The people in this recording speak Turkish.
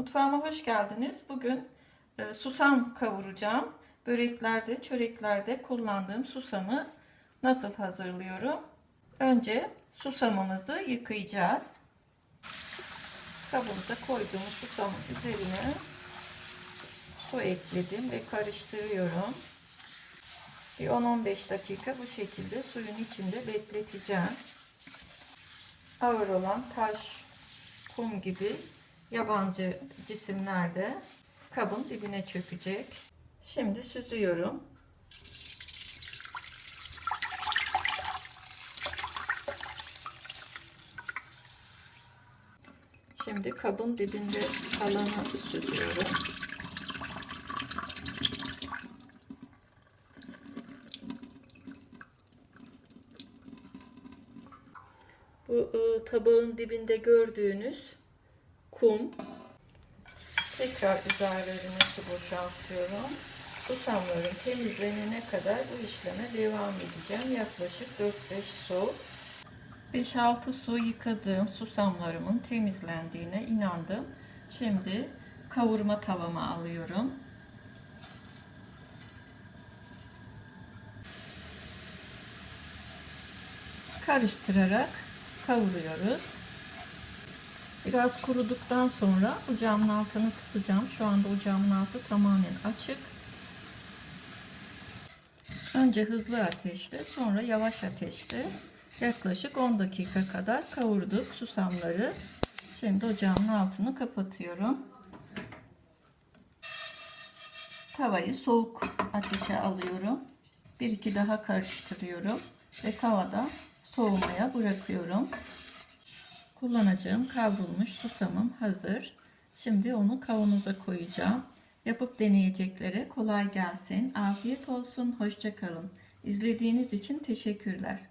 Mutfağıma hoş geldiniz. Bugün e, susam kavuracağım. Böreklerde, çöreklerde kullandığım susamı nasıl hazırlıyorum? Önce susamımızı yıkayacağız. Kabımıza koyduğumuz susamın üzerine su ekledim ve karıştırıyorum. Bir 10-15 dakika bu şekilde suyun içinde bekleteceğim. Ağır olan taş, kum gibi yabancı cisimler de kabın dibine çökecek. Şimdi süzüyorum. Şimdi kabın dibinde kalanı süzüyorum. Bu e, tabağın dibinde gördüğünüz kum. Tekrar üzerlerine su boşaltıyorum. Susamların temizlenene kadar bu işleme devam edeceğim. Yaklaşık 4-5 su. 5-6 su yıkadığım susamlarımın temizlendiğine inandım. Şimdi kavurma tavama alıyorum. Karıştırarak kavuruyoruz. Biraz kuruduktan sonra ocağımın altını kısacağım. Şu anda ocağımın altı tamamen açık. Önce hızlı ateşte sonra yavaş ateşte yaklaşık 10 dakika kadar kavurduk susamları. Şimdi ocağımın altını kapatıyorum. Tavayı soğuk ateşe alıyorum. Bir iki daha karıştırıyorum ve tavada soğumaya bırakıyorum. Kullanacağım kavrulmuş susamım hazır. Şimdi onu kavanoza koyacağım. Yapıp deneyeceklere kolay gelsin. Afiyet olsun. Hoşça kalın. İzlediğiniz için teşekkürler.